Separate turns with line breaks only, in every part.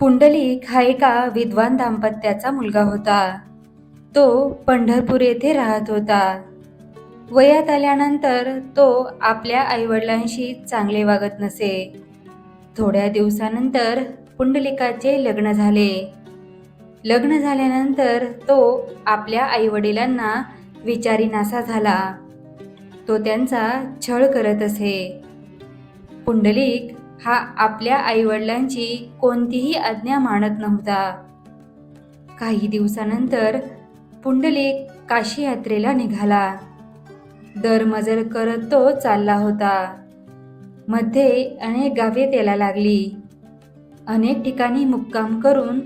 पुंडलिक हा एका विद्वान दाम्पत्याचा मुलगा होता. तो पंढरपूर येथे राहत होता. वयात आल्यानंतर तो आपल्या आईवडिलांशी चांगले वागत नसे. थोड्या दिवसानंतर पुंडलिकाचे लग्न झाले. लग्न झाल्यानंतर तो आपल्या आईवडिलांना विचारी नासा झाला. तो त्यांचा छळ करत असे. पुंडलिक हा आपल्या आईवडिलांची कोणतीही आज्ञा मानत नव्हता. काही दिवसानंतर पुंडलिक काशी यात्रेला निघाला दरमजर करत तो चालला होता. मध्ये अनेक गावे त्याला लागली. अनेक ठिकाणी मुक्काम करून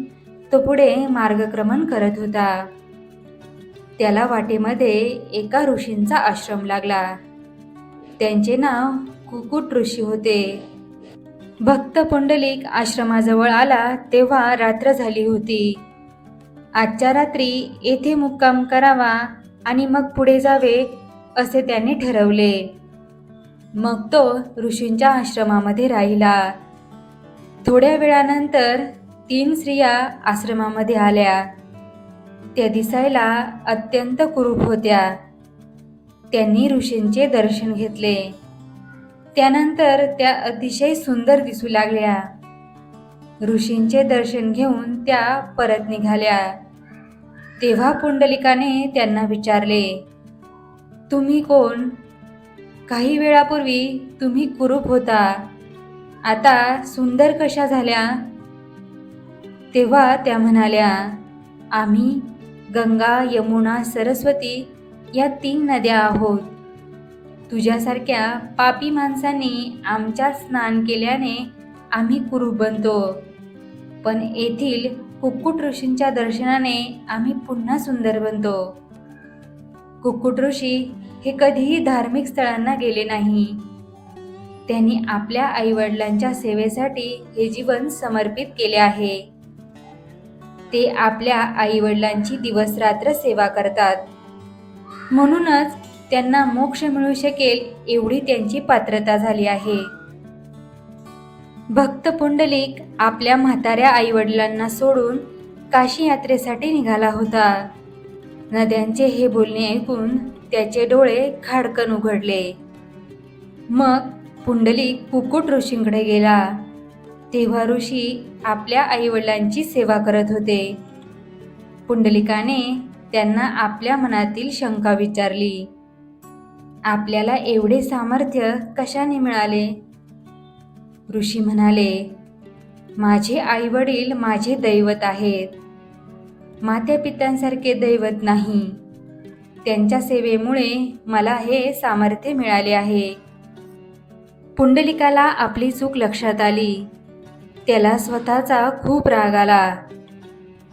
तो पुढे मार्गक्रमण करत होता. त्याला वाटेमध्ये एका ऋषींचा आश्रम लागला. त्यांचे नाव कुकुट ऋषी होते. भक्त पुंडलिक आश्रमाजवळ आला तेव्हा रात्र झाली होती. आजच्या रात्री येथे मुक्काम करावा आणि मग पुढे जावे असे त्यांनी ठरवले. मग तो ऋषींच्या आश्रमामध्ये राहिला. थोड्या वेळानंतर तीन स्त्रिया आश्रमामध्ये आल्या. त्या दिसायला अत्यंत कुरूप होत्या. त्यांनी ऋषींचे दर्शन घेतले. त्यानंतर त्या अतिशय सुंदर दिसू लागल्या. ऋषींचे दर्शन घेऊन त्या परत निघाल्या. तेव्हा पुंडलिकाने त्यांना विचारले तुम्ही कोण? काही वेळापूर्वी तुम्ही कुरूप होता. आता सुंदर कशा झाल्या? तेव्हा त्या म्हणाल्या आम्ही गंगा यमुना सरस्वती या तीन नद्या आहोत. तुझ्यासारख्या पापी माणसांनी आमच्या स्नान केल्याने आम्ही कुरूप बनतो पण येथील कुक्कुट ऋषींच्या दर्शनाने आम्ही पुन्हा सुंदर बनतो. कुक्कुट ऋषी हे कधीही धार्मिक स्थळांना गेले नाही. त्यांनी आपल्या आईवडिलांच्या सेवेसाठी हे जीवन समर्पित केले आहे. ते आपल्या आईवडिलांची दिवसरात्र सेवा करतात. म्हणूनच त्यांना मोक्ष मिळू शकेल एवढी त्यांची पात्रता झाली आहे. भक्त पुंडलिक आपल्या म्हाताऱ्या आईवडिलांना सोडून काशी यात्रेसाठी निघाला होता. नद्यांचे हे बोलणे ऐकून त्याचे डोळे खाडकन उघडले. मग पुंडलिक कुकुट ऋषींकडे गेला. तेव्हा ऋषी आपल्या आईवडिलांची सेवा करत होते. पुंडलिकाने त्यांना आपल्या मनातील शंका विचारली. आपल्याला एवढे सामर्थ्य कशाने मिळाले? ऋषी म्हणाले माझे आईवडील माझे दैवत आहेत. मात्या पित्यांसारखे दैवत नाही. त्यांच्या सेवेमुळे मला हे सामर्थ्य मिळाले आहे. पुंडलिकाला आपली चूक लक्षात आली. त्याला स्वतःचा खूप राग आला.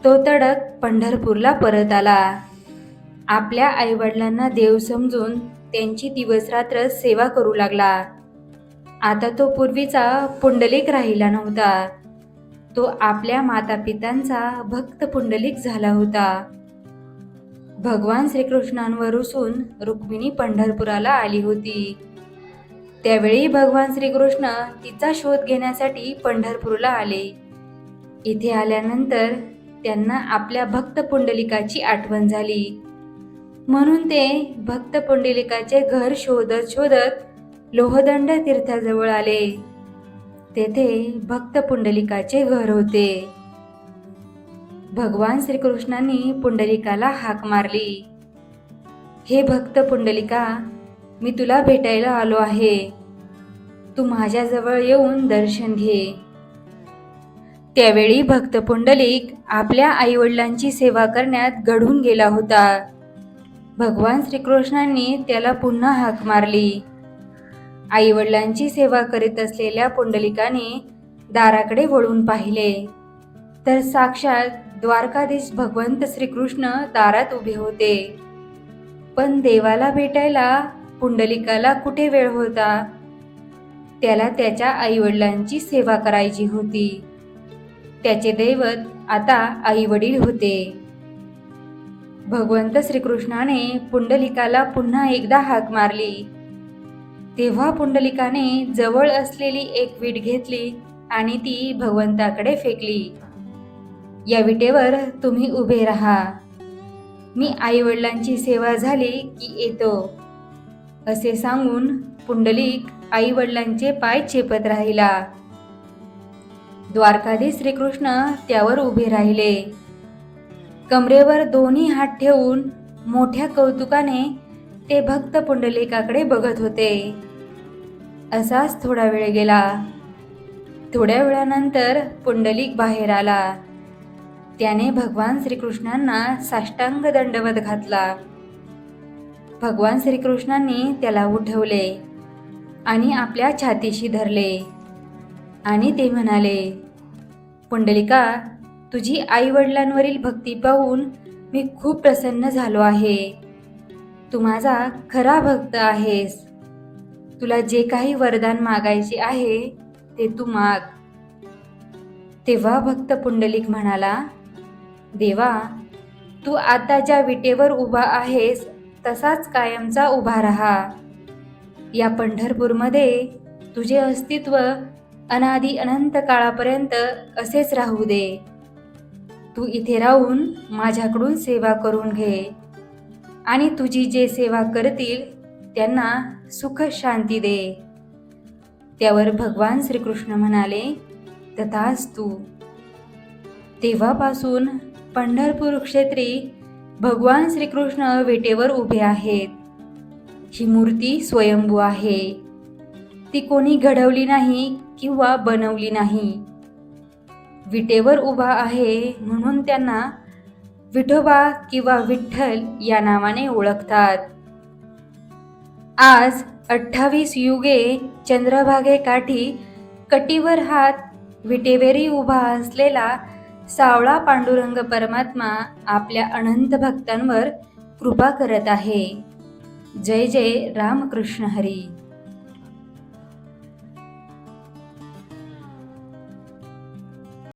तो तडक पंढरपूरला परत आला. आपल्या आईवडिलांना देव समजून त्यांची दिवसरात्र सेवा करू लागला. आता तो पूर्वीचा पुंडलिक राहिला नव्हता. तो आपल्या मातापित्यांचा भक्त पुंडलिक झाला होता. भगवान श्रीकृष्णांवर रुसून रुक्मिणी पंढरपुराला आली होती. त्यावेळी भगवान श्रीकृष्ण तिचा शोध घेण्यासाठी पंढरपूरला आले. इथे आल्यानंतर त्यांना आपल्या भक्त पुंडलिकाची आठवण झाली. म्हणून ते भक्त पुंडलिकाचे घर शोधत शोधत लोहदंड तीर्थाजवळ आले. तेथे भक्त पुंडलिकाचे घर होते. भगवान श्रीकृष्णांनी पुंडलिकाला हाक मारली. हे भक्त पुंडलिका मी तुला भेटायला आलो आहे. तू माझ्याजवळ येऊन दर्शन घे. त्यावेळी भक्त पुंडलिक आपल्या आईवडिलांची सेवा करण्यात घडून गेला होता. भगवान श्रीकृष्णांनी त्याला पुन्हा हाक मारली. आईवडिलांची सेवा करीत असलेल्या पुंडलिकाने दाराकडे वळून पाहिले. तर साक्षात द्वारकाधीश भगवंत श्रीकृष्ण दारात उभे होते. पण देवाला भेटायला पुंडलिकाला कुठे वेळ होता? त्याला त्याच्या आईवडिलांची सेवा करायची होती. त्याचे दैवत आता आईवडील होते. भगवंत श्रीकृष्णाने पुंडलिकाला पुन्हा एकदा हाक मारली. तेव्हा पुंडलिकाने जवळ असलेली एक वीट घेतली आणि ती भगवंताकडे फेकली. या विटेवर तुम्ही उभे राहा. मी आईवडिलांची सेवा झाली की येतो. असे सांगून पुंडलिक आईवडिलांचे पाय चेपत राहिला. द्वारकाधीश श्रीकृष्ण त्यावर उभे राहिले. कमरेवर दोन्ही हात ठेवून मोठ्या कौतुकाने ते भक्त पुंडलिकाकडे बघत होते. असाच थोडा वेळ गेला. थोड्या वेळानंतर पुंडलिक बाहेर आला. त्याने भगवान श्रीकृष्णांना साष्टांग दंडवत घातला. भगवान श्रीकृष्णांनी त्याला उठवले आणि आपल्या छातीशी धरले आणि ते म्हणाले पुंडलिका तुझी आईवडिलांवरील भक्ती पाहून मी खूप प्रसन्न झालो आहे. तू माझा खरा भक्त आहेस. तुला जे काही वरदान मागायचे आहे ते तू माग. तेव्हा भक्त पुंडलिक म्हणाला देवा तू आता ज्या विटेवर उभा आहेस तसाच कायमचा उभा राहा. या पंढरपूरमध्ये तुझे अस्तित्व अनादी अनंत काळापर्यंत असेच राहू दे. तू इथे राहून माझ्याकडून सेवा करून घे. आणि तुझी जे सेवा करतील त्यांना सुख शांती दे. त्यावर भगवान श्रीकृष्ण म्हणाले तथाच तू. तेव्हापासून पंढरपूर क्षेत्री भगवान श्रीकृष्ण वेटेवर उभे आहेत. ही मूर्ती स्वयंभू आहे. ती कोणी घडवली नाही किंवा बनवली नाही. विटेवर उभा आहे म्हणून त्यांना विठोबा किंवा विठ्ठल या नावाने ओळखतात. आज अठ्ठावीस युगे चंद्रभागे काठी कटीवर हात विटेवेरी उभा असलेला सावळा पांडुरंग परमात्मा आपल्या अनंत भक्तांवर कृपा करत आहे. जय जय रामकृष्ण हरी.